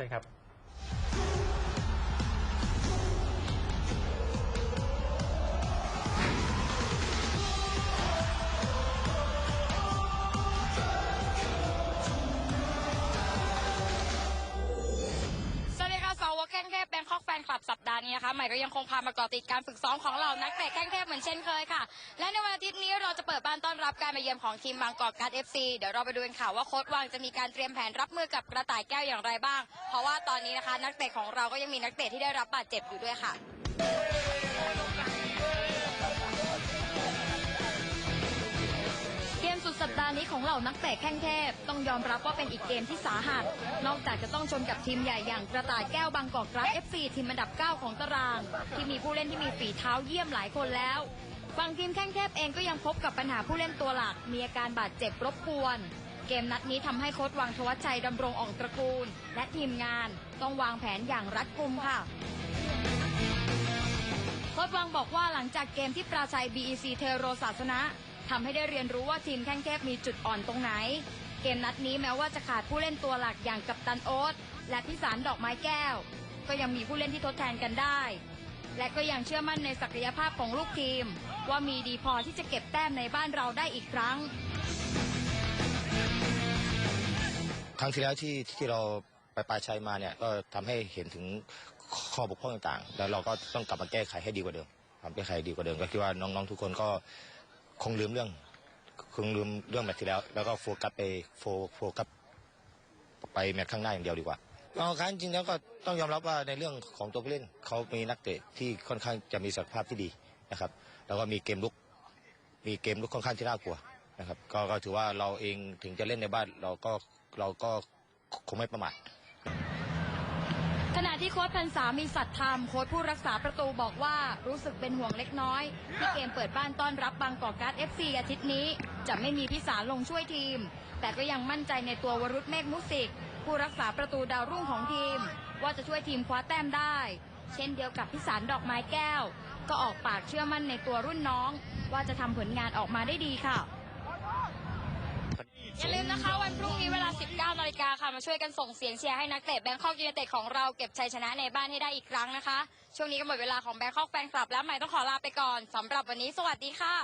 ชิญครับ ห์นี้นะคะใหม่ก็ยังคงพามาเกาะติดการฝึกซ้อมของเรานักเตะแข้งเทพเหมือนเช่นเคยค่ะ และในวันอาทิตย์นี้เราจะเปิดบ้านต้อนรับการมาเยือนของทีมบางกอกการเอฟซีเดี๋ยวเราไปดูกันค่ะว่าโค้ดวางจะมีการเตรียมแผนรับมือกับกระต่ายแก้วอย่างไรบ้าง เพราะว่าตอนนี้นะคะ นักเตะของเราก็ยังมีนักเตะที่ได้รับบาดเจ็บอยู่ด้วยค่ะ นัดานี้ของเหล่านักเตะแข้งเทพต้องยอมรับว่าเป็นอีกเกมที่สาหัส นอกจากจะต้องชนกับทีมใหญ่อย่างกระต่ายแก้วบางกอกกราฟ FC ทีมอันดับ 9 ของตาราง ที่มีผู้เล่นที่มีฝีเท้าเยี่ยมหลายคนแล้วฝั่งทีมแข้งเทพเองก็ยังพบกับปัญหาผู้เล่นตัวหลัก มีอาการบาดเจ็บรบกวน เกมนัดนี้ทำให้โค้ชวังทวัชชัยดำรงอ่องตระกูล และทีมงานต้องวางแผนอย่างรัดกุมค่ะโค้ชวังบอกว่าหลังจากเกมที่ปราชัย BEC เทโรศาสนะ ทำให้ได้เรียนรู้ว่าทีมแข้งเทพมีจุดอ่อนตรงไหน เกมนัดนี้แม้ว่าจะขาดผู้เล่นตัวหลักอย่างกัปตันโอ๊ตและพิสารดอกไม้แก้ว ก็ยังมีผู้เล่นที่ทดแทนกันได้ และก็ยังเชื่อมั่นในศักยภาพของลูกทีม ว่ามีดีพอที่จะเก็บแต้มในบ้านเราได้อีกครั้ง ครั้งที่แล้วที่ที่เราไปปลายชัยมาเนี่ยก็ทำให้เห็นถึงข้อบกพร่องต่างๆ แล้วเราก็ต้องกลับมาแก้ไขให้ดีกว่าเดิมทำแก้ไขดีกว่าเดิมก็คิดว่าน้องๆทุกคนก็ คงลืมเรื่องคงลืมเรื่องแมตช์ที่แล้ว แล้วก็โฟกัสไปโฟโฟกัสไปแมตช์ข้างหน้าอย่างเดียวดีกว่าเอาครั้งจริงๆแล้วก็ต้องยอมรับว่าในเรื่องของตัวผู้เล่นเขามีนักเตะที่ค่อนข้างจะมีศักยภาพที่ดีนะครับ แล้วก็มีเกมลุกมีเกมลุกค่อนข้างที่น่ากลัวนะครับ ก็ก็ถือว่าเราเองถึงจะเล่นในบ้านเราก็เราก็คงไม่ประมาท ขณะที่โค้ชพันษามีสัตย์ธรรมโค้ชผู้รักษาประตูบอกว่ารู้สึกเป็นห่วงเล็กน้อย ที่เกมเปิดบ้านต้อนรับบางกอกการ์ด FC อาทิตย์นี้ จะไม่มีพิสารลงช่วยทีม แต่ก็ยังมั่นใจในตัววรุษเมฆมุสิก ผู้รักษาประตูดาวรุ่งของทีม ว่าจะช่วยทีมคว้าแต้มได้ เช่นเดียวกับพิสารดอกไม้แก้ว ก็ออกปากเชื่อมั่นในตัวรุ่นน้อง ว่าจะทำผลงานออกมาได้ดีค่ะ นะคะ วันพรุ่งนี้เวลา 19นาฬิกาค่ะ มาช่วยกันส่งเสียงเชียร์ให้นักเตะแบงคอกยูไนเต็ดของเราเก็บชัยชนะในบ้านให้ได้อีกครั้งนะคะ ช่วงนี้ก็หมดเวลาของแบงคอกแฟนคลับแล้วใหม่ต้องขอลาไปก่อนสำหรับวันนี้สวัสดีค่ะ